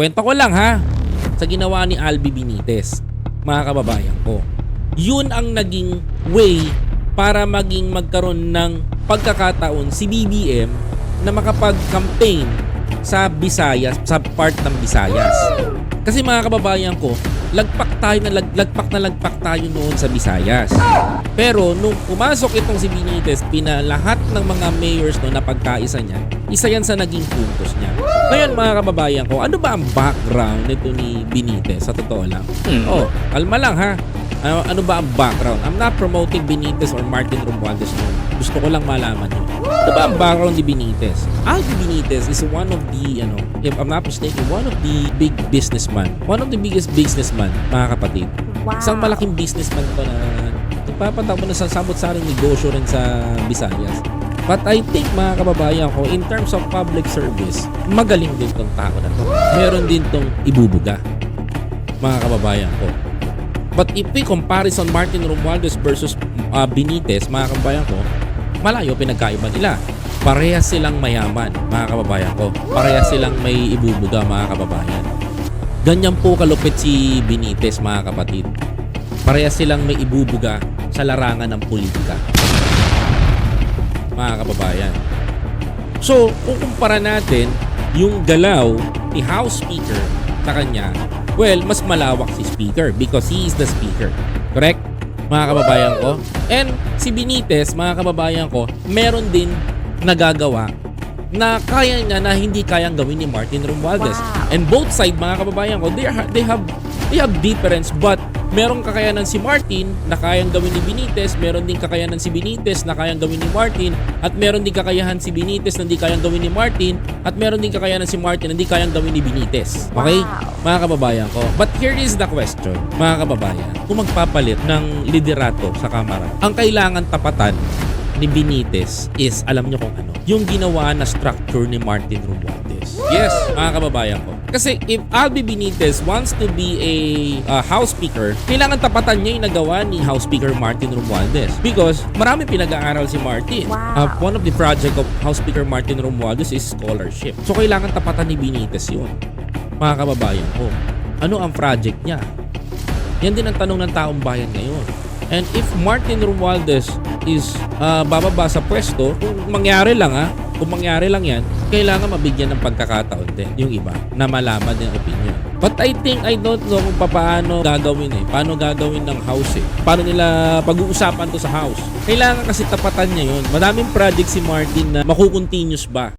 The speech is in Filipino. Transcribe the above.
Kwenta ko lang ha, sa ginawa ni Albi Benitez, mga kababayan ko. Yun ang naging way para maging magkaroon ng pagkakataon si BBM na makapag-campaign sa Visayas, sa part ng Visayas. Kasi mga kababayan ko, lagpak tayo na lag, lagpak na lagpak tayo noon sa Visayas. Pero nung pumasok itong si Benitez, pina lahat ng mga mayors no na pagkaisa niya, isa yan sa naging puntos niya. Ngayon mga kababayan ko, ano ba ang background nito ni Benitez sa totoo lang? Oh, kalma lang ha. Ano, ano ba ang background? I'm not promoting Benitez or Martin Romualdez no. Gusto ko lang malaman yun. Ano ba ang background ni Benitez? Alvin Benitez is one of the, ano, if I'm not mistaken, one of the big businessman. One of the biggest businessman, mga kapatid. Wow. Isang malaking businessman to na nagpapatakbo na sa samot-saring negosyo rin sa Visayas. But I think mga kababayan ko, in terms of public service, magaling din tong tao na to. Meron din tong ibubuga, mga kababayan ko. But if we comparison Martin Romualdez versus uh, Benitez, mga kababayan ko, malayo pinagkaiba nila. Parehas silang mayaman, mga kababayan ko. Parehas silang may ibubuga, mga kababayan. Ganyan po kalupit si Benitez, mga kapatid. Parehas silang may ibubuga sa larangan ng politika. Mga kababayan. So, kung kumpara natin yung galaw ni House Speaker sa kanya, well, mas malawak si Speaker because he is the Speaker. Correct? Mga kababayan ko. And si Benitez, mga kababayan ko, meron din nagagawa na kaya niya na hindi kayang gawin ni Martin Romualdez. Wow. And both side, mga kababayan ko, they, are, they have they have difference but merong kakayanan si Martin na kayang gawin ni Benitez, meron din kakayanan si Benitez na kayang gawin ni Martin, at meron din kakayahan si Benitez na hindi kayang gawin ni Martin, at meron din kakayanan si Martin na hindi kayang gawin ni Benitez. Okay? Wow. Mga kababayan ko. But here is the question, mga kababayan. Kung magpapalit ng liderato sa Kamara, ang kailangan tapatan ni Benitez is, alam nyo kung ano, yung ginawa na structure ni Martin Romualdez. Yes, mga kababayan ko. Kasi if Albi Benitez wants to be a uh, House Speaker, kailangan tapatan niya yung nagawa ni House Speaker Martin Romualdez. Because marami pinag-aaral si Martin. Wow. Uh, one of the project of House Speaker Martin Romualdez is scholarship. So kailangan tapatan ni Benitez yun. Mga kababayan ko. Ano ang project niya? Yan din ang tanong ng taong bayan ngayon. And if Martin Romualdez is ah, bababa sa pwesto, kung mangyari lang ha, kung mangyari lang yan, kailangan mabigyan ng pagkakataon din yung iba na malaman ang opinion. But I think, I don't know kung paano gagawin eh. Paano gagawin ng house eh. Paano nila pag-uusapan to sa house. Kailangan kasi tapatan niya yun. Madaming project si Martin na makukontinuous ba